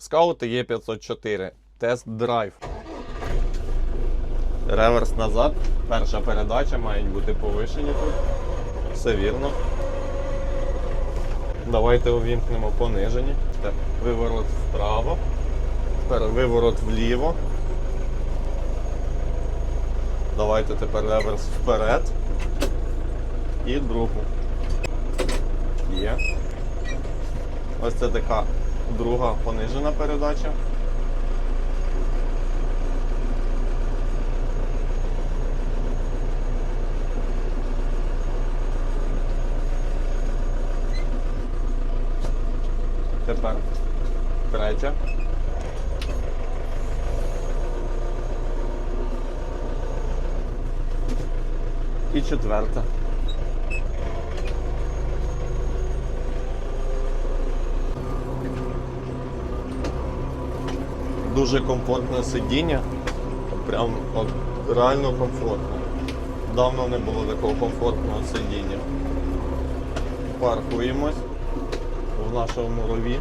Скаут Є504. Тест-драйв. Реверс назад. Перша передача мають бути повишені тут. Все вірно. Давайте увімкнемо понижені. Виворот вправо. Тепер виворот вліво. Давайте тепер реверс вперед. І другу. Є. Ось це така друга понижена передача. Тепер третя. І четверта. Дуже комфортне сидіння. Прям от, реально комфортно. Давно не було такого комфортного сидіння. Паркуємось в нашому рові.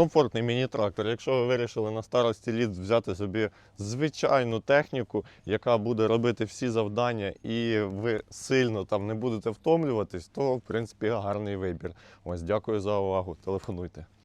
Комфортний міні-трактор. Якщо ви вирішили на старості літ взяти собі звичайну техніку, яка буде робити всі завдання, і ви сильно там не будете втомлюватись, то в принципі гарний вибір. Ось дякую за увагу. Телефонуйте.